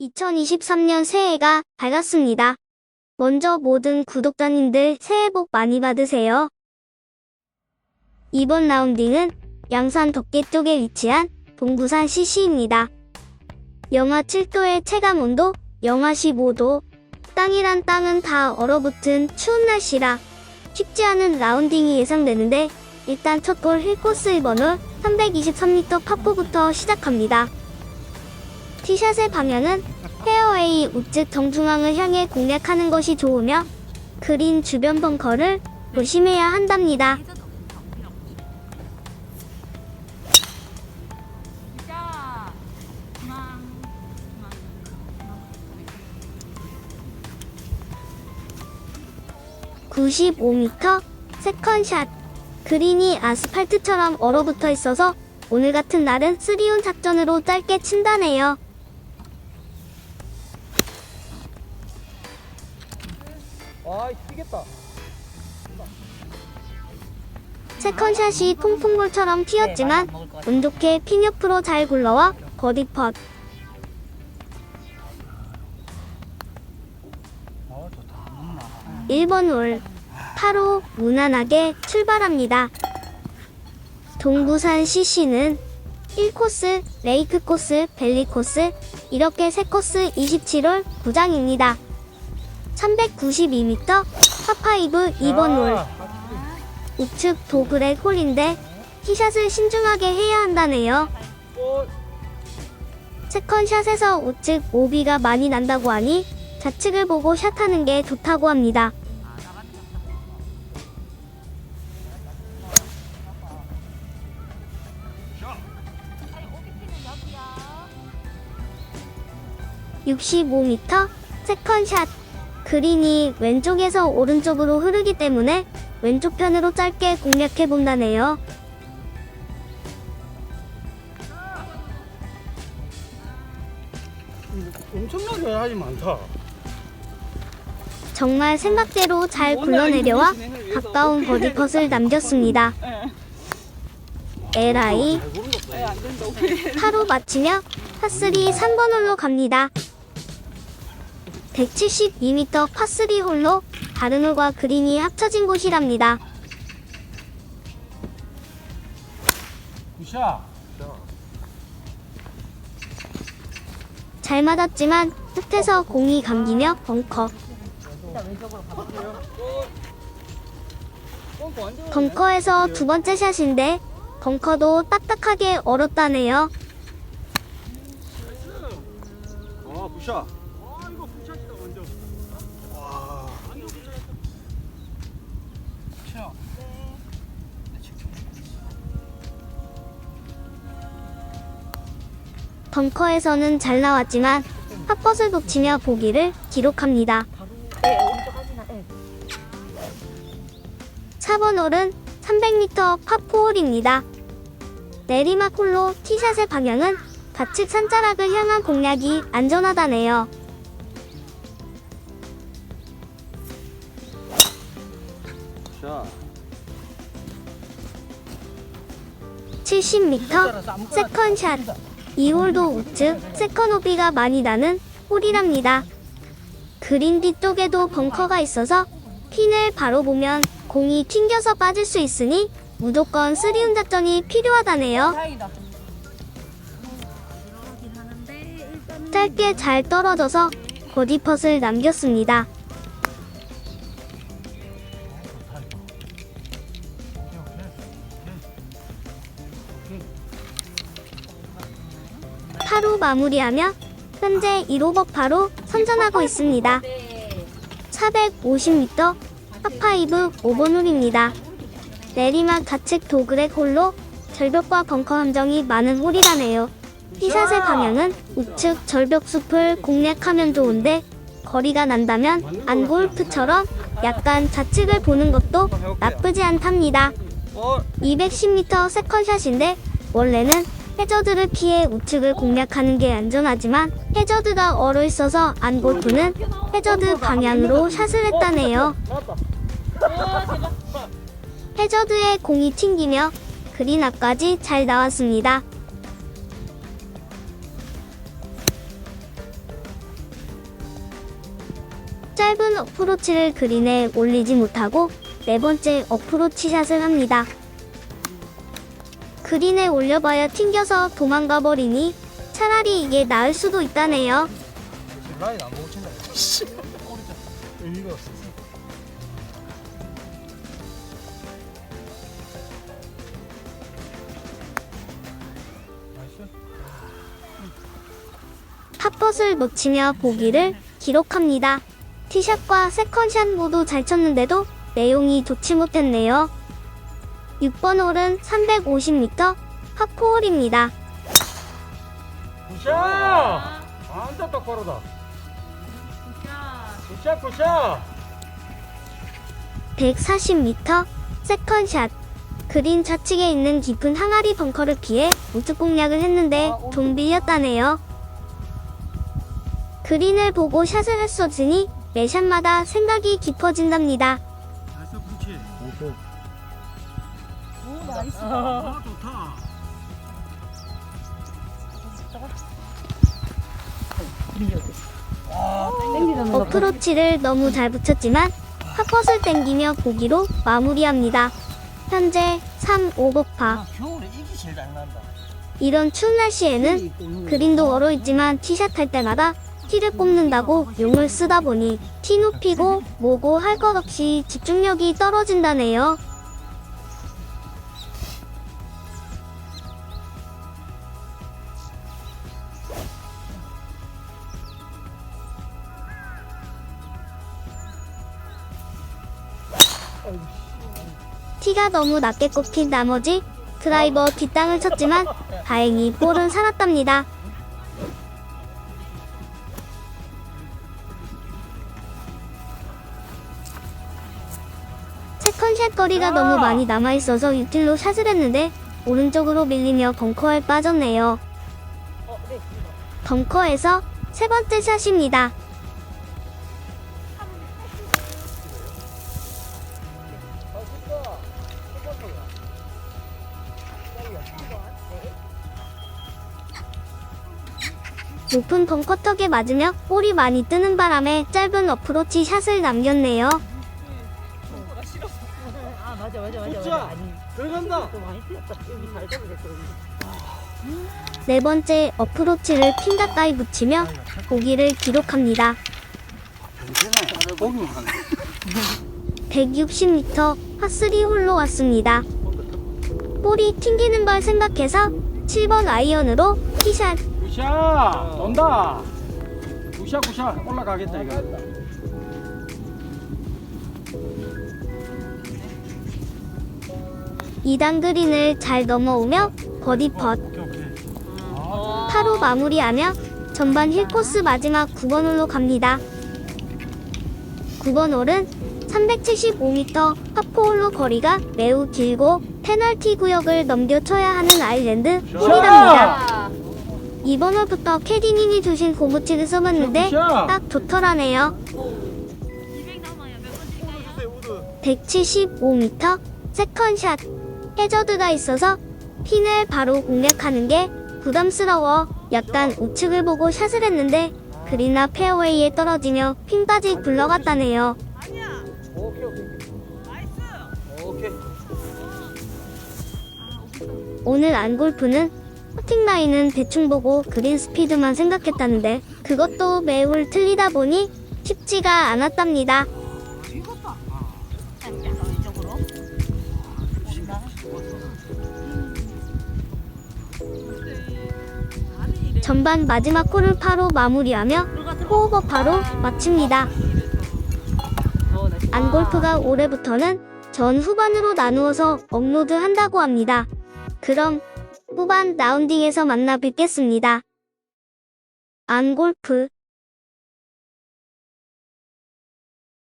2023년 새해가 밝았습니다. 먼저 모든 구독자님들 새해 복 많이 받으세요. 이번 라운딩은 양산 덕계 쪽에 위치한 동부산 CC입니다. 영하 7도의 체감 온도, 영하 15도. 땅이란 땅은 다 얼어붙은 추운 날씨라 쉽지 않은 라운딩이 예상되는데 일단 첫골 1코스 1번홀 323m 파4부터 시작합니다. 티샷의 방향은 페어웨이 우측 정중앙을 향해 공략하는 것이 좋으며 그린 주변 벙커를 조심해야 한답니다. 자, 중앙, 중앙, 중앙. 95m 세컨샷 그린이 아스팔트처럼 얼어붙어 있어서 오늘 같은 날은 3온 작전으로 짧게 친다네요. 아, 튀겠다. 세컨샷이 통풍볼처럼 튀었지만 운 좋게 핀 옆으로 잘 굴러와 버디 펫. 어, 좋다. 1번 홀 바로 무난하게 출발합니다. 동부산 CC는 1코스, 레이크 코스, 밸리 코스 이렇게 3코스 27홀 9장입니다. 392m 파5 2번 홀 우측 도그렉 홀인데 티샷을 신중하게 해야 한다네요. 어, 세컨샷에서 우측 오비가 많이 난다고 하니 좌측을 보고 샷하는 게 좋다고 합니다. 65m 세컨샷 그린이 왼쪽에서 오른쪽으로 흐르기 때문에 왼쪽 편으로 짧게 공략해 본다네요. 엄청나게 하지 많다. 정말 생각대로 잘 굴러내려와 가까운 버디컷을 남겼습니다. LI 잘 고른 것 하루 마치며 파3 3번 홀로 갑니다. 172m 파3 홀로 다른 홀과 그린이 합쳐진 곳이랍니다. 굿샷. 잘 맞았지만 끝에서 공이 감기며 벙커. 벙커에서 두 번째 샷인데 벙커도 딱딱하게 얼었다네요. 아, 굿샷. 아, 이거 굿샷이다, 완전. 와. 완전 굿샷. 굿샷. 벙커에서는 잘 나왔지만 핫벗을 붙이며 보기를 기록합니다. 4번 홀은 300m 파4홀입니다. 내리막 홀로 티샷의 방향은 좌측 산자락을 향한 공략이 안전하다네요. 굿샷. 70m 세컨샷 2홀도 우측 세컨 오비가 많이 나는 홀이랍니다. 그린 뒤쪽에도 벙커가 있어서 핀을 바로 보면 공이 튕겨서 빠질 수 있으니 무조건 쓰리운 작전이 필요하다네요. 짧게 잘 떨어져서 버디펫을 남겼습니다. 파로 마무리하며 현재 1오버 파로 선전하고 있습니다. 450m 파5 5번 홀입니다. 내리막 좌측 도그렉 홀로 절벽과 벙커 함정이 많은 홀이라네요. 티샷의 방향은 우측 절벽 숲을 공략하면 좋은데 거리가 난다면 안 골프처럼 약간 좌측을 보는 것도 나쁘지 않답니다. 어, 210m 세컨샷인데 원래는 해저드를 피해 우측을 공략하는 게 안전하지만 해저드가 얼어 있어서 안골프는 해저드 방향으로 샷을 했다네요. 해저드에 공이 튕기며 그린 앞까지 잘 나왔습니다. 짧은 어프로치를 그린에 올리지 못하고 네 번째 어프로치 샷을 합니다. 그린에 올려봐야 튕겨서 도망가 버리니 차라리 이게 나을 수도 있다네요. 라인 안 보고 친다. 의미가 없어. 나이스. 팝벗을 놓치며 보기를 기록합니다. 티샷과 세컨샷 모두 잘 쳤는데도 내용이 좋지 못했네요. 6번 홀은 350m 팝4홀입니다. 굿샷! 아, 완전 똑바로다. 굿샷. 굿샷 굿샷. 140m 세컨샷. 그린 좌측에 있는 깊은 항아리 벙커를 피해 우측 공략을 했는데 좀 밀렸다네요. 그린을 보고 샷을 했어지니 매 샷마다 생각이 깊어진답니다. 나이스. 아 좋다. 어프로치를 너무 잘 붙였지만 팝벗을 땡기며 보기로 마무리합니다. 현재 3 5버파. 아, 겨울에 이게 제일 잘 난다. 이런 추운 날씨에는 그린도 얼어 있지만 티샷 할 때마다 티를 뽑는다고 용을 쓰다 보니 티 높이고 뭐고 할 것 없이 집중력이 떨어진다네요. 티가 너무 낮게 꼽힌 나머지 드라이버 뒷땅을 쳤지만 다행히 볼은 살았답니다. 세컨샷 거리가 너무 많이 남아있어서 유틸로 샷을 했는데 오른쪽으로 밀리며 벙커에 빠졌네요. 벙커에서 세 번째 샷입니다. 높은 벙커턱에 맞으며 볼이 많이 뜨는 바람에 짧은 어프로치 샷을 남겼네요. 아 맞아 맞아 맞아 굿샷. 맞아. 아니 들어간다. 또 많이 뛰었다. 여기 잘 잡으겠어 여기. 네 번째 어프로치를 핀 가까이 붙이며 보기를 기록합니다. 보기만 하네. 160m 파3 홀로 왔습니다. 볼이 튕기는 걸 생각해서 7번 아이언으로 티샷. 굿샷. 돈다. 굿샷 굿샷 올라가겠다 이거. 이단 그린을 잘 넘어오며 버디 펫. 오케이 오케이. 파로 마무리하며 전반 힐코스 마지막 9번 홀로 갑니다. 9번 홀은 375m 파4홀로 거리가 매우 길고 페널티 구역을 넘겨쳐야 하는 아일랜드 홀이랍니다. 아, 이번 홀부터 캐디님이 주신 고무치를 써봤는데. 딱 좋더라네요. 200 남아요. 몇 번째인가요? 175m 세컨샷 해저드가 있어서 핀을 바로 공략하는 게 부담스러워 약간 우측을 보고 샷을 했는데 앞 페어웨이에 떨어지며 핀까지 굴러갔다네요. 오늘 안 골프는 퍼팅 라인은 대충 보고 그린 스피드만 생각했다는데 그것도 매우 틀리다 보니 쉽지가 않았답니다. 전반 마지막 홀을 파로 마무리하며 호오버 파로 마칩니다. 안골프가 올해부터는 전 후반으로 나누어서 업로드 한다고 합니다. 그럼 후반 라운딩에서 만나 뵙겠습니다. 안 골프